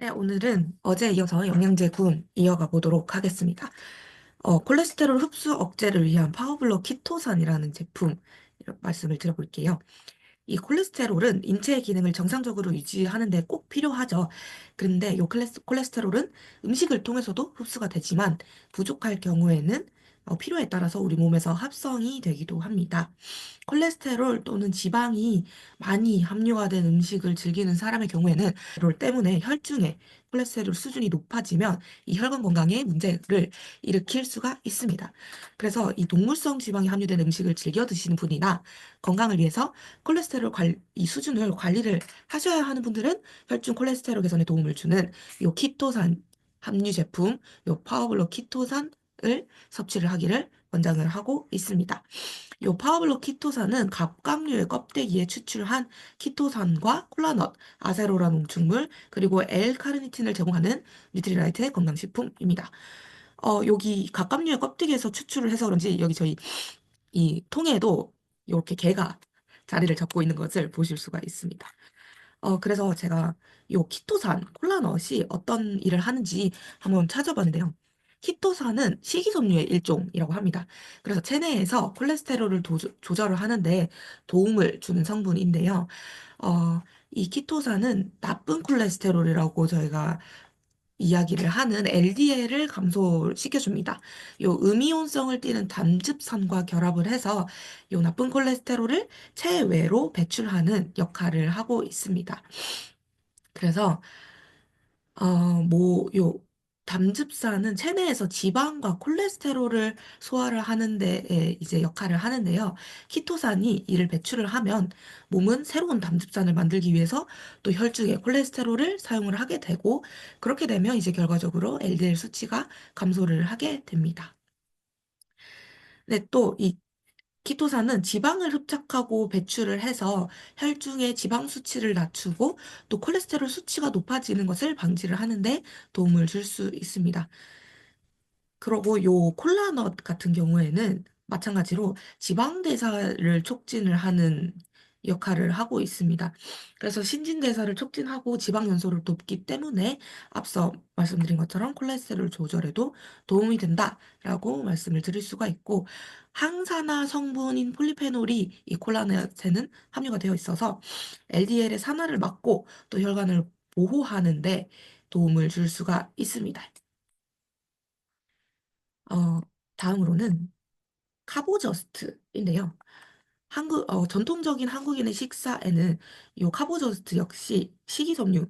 네, 오늘은 어제 이어서 영양제 군 이어가 보도록 하겠습니다. 어, 콜레스테롤 흡수 억제를 위한 파워블록 키토산이라는 제품 말씀을 드려볼게요. 이 콜레스테롤은 인체의 기능을 정상적으로 유지하는 데 꼭 필요하죠. 그런데 이 콜레스, 콜레스테롤은 음식을 통해서도 흡수가 되지만 부족할 경우에는 어, 필요에 따라서 우리 몸에서 합성이 되기도 합니다. 콜레스테롤 또는 지방이 많이 함유가 된 음식을 즐기는 사람의 경우에는 롤 때문에 혈중에 콜레스테롤 수준이 높아지면 이 혈관 건강에 문제를 일으킬 수가 있습니다. 그래서 이 동물성 지방이 함유된 음식을 즐겨 드시는 분이나 건강을 위해서 콜레스테롤 관, 이 수준을 관리를 하셔야 하는 분들은 혈중 콜레스테롤 개선에 도움을 주는 요 키토산 함유 제품, 요 파워블록 키토산을 섭취를 하기를 권장을 하고 있습니다. 요 파워블록 키토산은 갑각류의 껍데기에 추출한 키토산과 콜라넛, 아세로라 농축물, 그리고 L카르니틴을 제공하는 뉴트리라이트의 건강식품입니다. 어, 여기 갑각류의 껍데기에서 추출을 해서 그런지 여기 저희 이 통에도 이렇게 개가 자리를 잡고 있는 것을 보실 수가 있습니다. 어, 그래서 제가 요 키토산, 콜라넛이 어떤 일을 하는지 한번 찾아봤는데요. 키토산은 식이섬유의 일종이라고 합니다. 그래서 체내에서 콜레스테롤을 도, 조절을 하는데 도움을 주는 성분인데요. 어, 이 키토산은 나쁜 콜레스테롤이라고 저희가 이야기를 하는 LDL을 감소시켜줍니다. 요 음이온성을 띠는 담즙산과 결합을 해서 요 나쁜 콜레스테롤을 체외로 배출하는 역할을 하고 있습니다. 그래서 어, 뭐, 요, 담즙산은 체내에서 지방과 콜레스테롤을 소화를 하는 데 이제 역할을 하는데요. 키토산이 이를 배출을 하면 몸은 새로운 담즙산을 만들기 위해서 또 혈중에 콜레스테롤을 사용을 하게 되고 그렇게 되면 이제 결과적으로 LDL 수치가 감소를 하게 됩니다. 네, 또 이 키토산은 지방을 흡착하고 배출을 해서 혈중의 지방 수치를 낮추고 또 콜레스테롤 수치가 높아지는 것을 방지를 하는데 도움을 줄 수 있습니다. 그리고 요 콜라넛 같은 경우에는 마찬가지로 지방 대사를 촉진을 하는 역할을 하고 있습니다. 그래서 신진대사를 촉진하고 지방 연소를 돕기 때문에 앞서 말씀드린 것처럼 콜레스테롤 조절에도 도움이 된다라고 말씀을 드릴 수가 있고 항산화 성분인 폴리페놀이 이 콜라겐에는 함유가 되어 있어서 LDL의 산화를 막고 또 혈관을 보호하는데 도움을 줄 수가 있습니다. 어, 다음으로는 카보저스트인데요. 한국, 어, 전통적인 한국인의 식사에는 이 카보저스트 역시 식이섬유로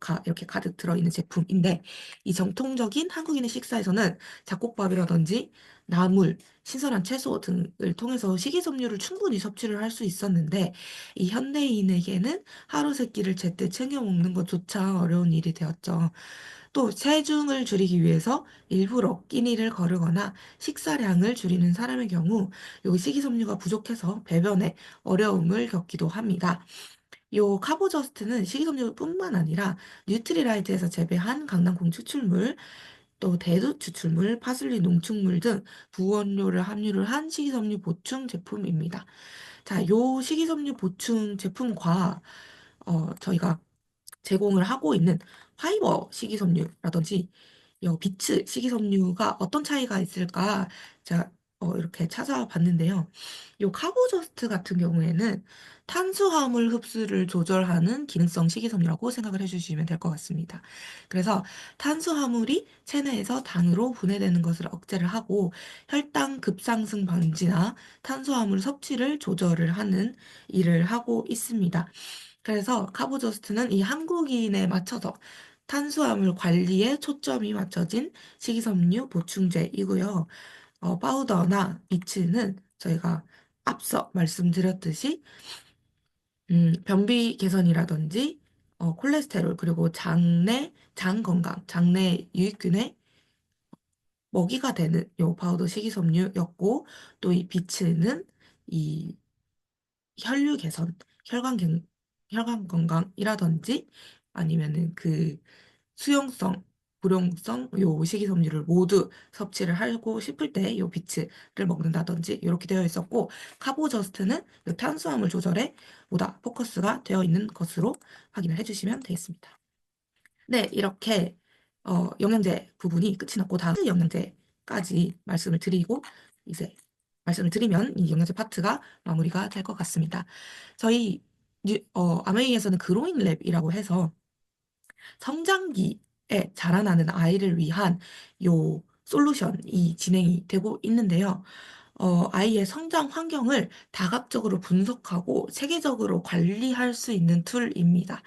가, 이렇게 가득 들어있는 제품인데, 이 정통적인 한국인의 식사에서는 잡곡밥이라든지 나물, 신선한 채소 등을 통해서 식이섬유를 충분히 섭취를 할 수 있었는데, 이 현대인에게는 하루 세 끼를 제때 챙겨 먹는 것조차 어려운 일이 되었죠. 또 체중을 줄이기 위해서 일부러 끼니를 거르거나 식사량을 줄이는 사람의 경우 요 식이섬유가 부족해서 배변에 어려움을 겪기도 합니다. 요 카보저스트는 식이섬유뿐만 아니라 뉴트리라이트에서 재배한 강낭콩 추출물, 또 대두 추출물, 파슬리 농축물 등 부원료를 함유를 한 식이섬유 보충 제품입니다. 자, 요 식이섬유 보충 제품과 어, 저희가 제공을 하고 있는 파이버 식이섬유라든지 요 비츠 식이섬유가 어떤 차이가 있을까 제가 어, 이렇게 찾아봤는데요. 요 카보저스트 같은 경우에는 탄수화물 흡수를 조절하는 기능성 식이섬유라고 생각을 해주시면 될 것 같습니다. 그래서 탄수화물이 체내에서 당으로 분해되는 것을 억제를 하고 혈당 급상승 방지나 탄수화물 섭취를 조절을 하는 일을 하고 있습니다. 그래서 카보저스트는 이 한국인에 맞춰서 탄수화물 관리에 초점이 맞춰진 식이섬유 보충제이고요. 어, 파우더나 비츠는 저희가 앞서 말씀드렸듯이 음, 변비 개선이라든지 어, 콜레스테롤 그리고 장내 장 건강, 장내 유익균의 먹이가 되는 요 파우더 식이섬유였고 또 이 비츠는 이 혈류 개선, 혈관 경, 혈관 건강이라든지 아니면은 그 수용성, 불용성 요 식이섬유를 모두 섭취를 하고 싶을 때 요 비츠를 먹는다든지 이렇게 되어 있었고 카보저스트는 요 탄수화물 조절에 보다 포커스가 되어 있는 것으로 확인을 해주시면 되겠습니다. 네, 이렇게 어, 영양제 부분이 끝이 났고 다음 영양제까지 말씀을 드리고 이제 말씀을 드리면 이 영양제 파트가 마무리가 될 것 같습니다. 저희 뉴, 어, 아메이에서는 그로잉 랩이라고 해서 성장기 에 자라나는 아이를 위한 요 솔루션이 진행이 되고 있는데요. 어, 아이의 성장 환경을 다각적으로 분석하고 체계적으로 관리할 수 있는 툴입니다.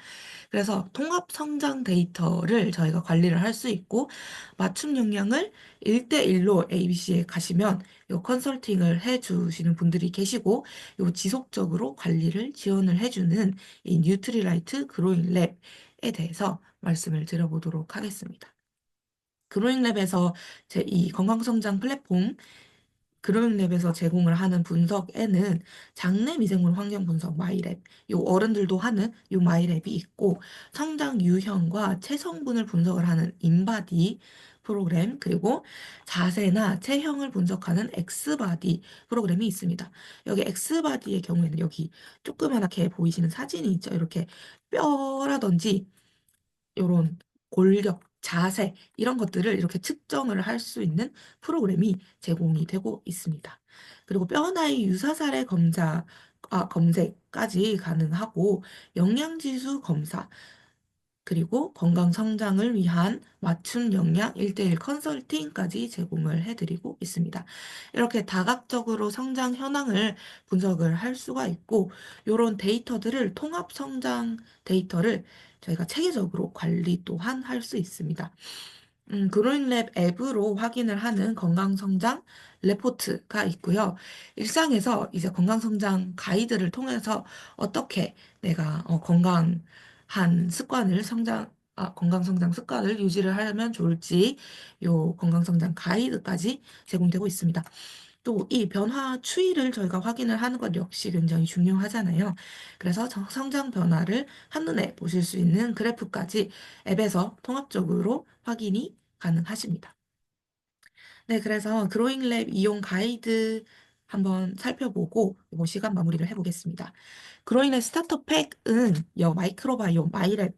그래서 통합 성장 데이터를 저희가 관리를 할 수 있고 맞춤 영양을 1대1로 ABC에 가시면 요 컨설팅을 해주시는 분들이 계시고 요 지속적으로 관리를 지원을 해주는 이 뉴트리라이트 그로잉 랩에 대해서 말씀을 드려보도록 하겠습니다. 그로잉 랩에서 제 이 건강성장 플랫폼 그로잉랩에서 제공을 하는 분석에는 장내 미생물 환경 분석 마이랩, 요 어른들도 하는 요 마이랩이 있고 성장 유형과 체성분을 분석을 하는 인바디 프로그램 그리고 자세나 체형을 분석하는 엑스바디 프로그램이 있습니다. 여기 엑스바디의 경우에는 여기 조그맣게 보이시는 사진이 있죠. 이렇게 뼈라든지 요런 골격, 자세 이런 것들을 이렇게 측정을 할 수 있는 프로그램이 제공이 되고 있습니다. 그리고 뼈 나이 유사살의 검사, 아, 검색까지 가능하고 영양지수 검사, 그리고 건강 성장을 위한 맞춤 영양 1대1 컨설팅까지 제공을 해드리고 있습니다. 이렇게 다각적으로 성장 현황을 분석을 할 수가 있고, 이런 데이터들을 통합 성장 데이터를 저희가 체계적으로 관리 또한 할 수 있습니다. 음, 그로잉랩 앱으로 확인을 하는 건강성장 레포트가 있고요. 일상에서 이제 건강성장 가이드를 통해서 어떻게 내가 어, 건강한 습관을 성장, 아, 건강성장 습관을 유지를 하면 좋을지 요 건강성장 가이드까지 제공되고 있습니다. 또 이 변화 추이를 저희가 확인을 하는 것 역시 굉장히 중요하잖아요. 그래서 정- 성장 변화를 한눈에 보실 수 있는 그래프까지 앱에서 통합적으로 확인이 가능하십니다. 네, 그래서 그로잉랩 이용 가이드 한번 살펴보고 이번 시간 마무리를 해보겠습니다. 그로잉랩 스타터 팩은 여 마이크로바이옴 마이랩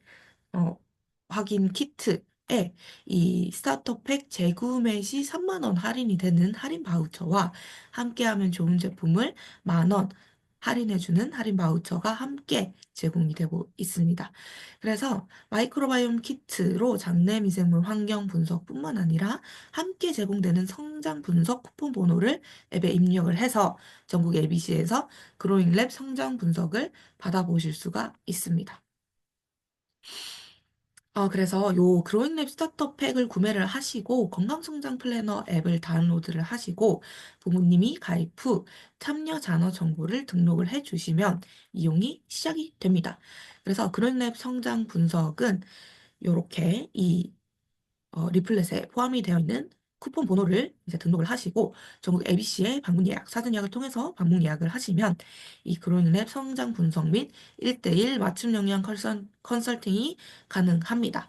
어, 확인 키트 에 이 스타터팩 재구매 시 3만 원 할인이 되는 할인 바우처와 함께하면 좋은 제품을 만 원 할인해주는 할인 바우처가 함께 제공이 되고 있습니다. 그래서 마이크로바이옴 키트로 장내 미생물 환경 분석뿐만 아니라 함께 제공되는 성장 분석 쿠폰 번호를 앱에 입력을 해서 전국 ABC에서 그로잉랩 성장 분석을 받아보실 수가 있습니다. 어, 그래서 요 그로잉랩 스타터 팩을 구매를 하시고 건강성장 플래너 앱을 다운로드를 하시고 부모님이 가입 후 참여 잔어 정보를 등록을 해 주시면 이용이 시작이 됩니다. 그래서 그로잉랩 성장 분석은 요렇게 이 어, 리플렛에 포함이 되어 있는 쿠폰 번호를 이제 등록을 하시고 전국 ABC의 방문 예약, 사전 예약을 통해서 방문 예약을 하시면 이 그로잉랩 성장 분석 및 1대1 맞춤 영양 컨설, 컨설팅이 가능합니다.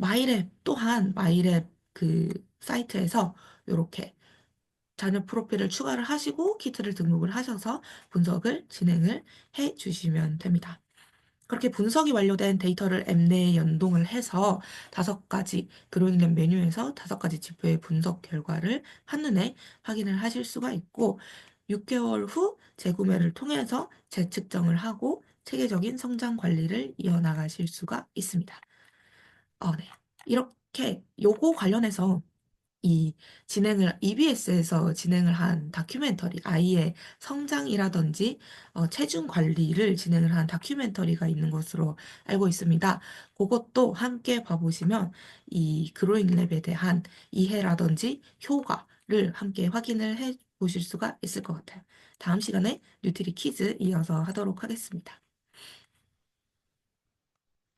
마이랩 또한 마이랩 그 사이트에서 이렇게 자녀 프로필을 추가를 하시고 키트를 등록을 하셔서 분석을 진행을 해 주시면 됩니다. 그렇게 분석이 완료된 데이터를 앱 내에 연동을 해서 다섯 가지 그로잉랩 메뉴에서 다섯 가지 지표의 분석 결과를 한눈에 확인을 하실 수가 있고 6개월 후 재구매를 통해서 재측정을 하고 체계적인 성장 관리를 이어나가실 수가 있습니다. 어, 네. 이렇게 요거 관련해서 이 진행을 EBS에서 진행을 한 다큐멘터리 아이의 성장이라든지 어, 체중 관리를 진행을 한 다큐멘터리가 있는 것으로 알고 있습니다. 그것도 함께 봐보시면 이 그로잉랩에 대한 이해라든지 효과를 함께 확인을 해 보실 수가 있을 것 같아요. 다음 시간에 뉴트리 퀴즈 이어서 하도록 하겠습니다.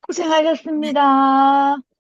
고생하셨습니다.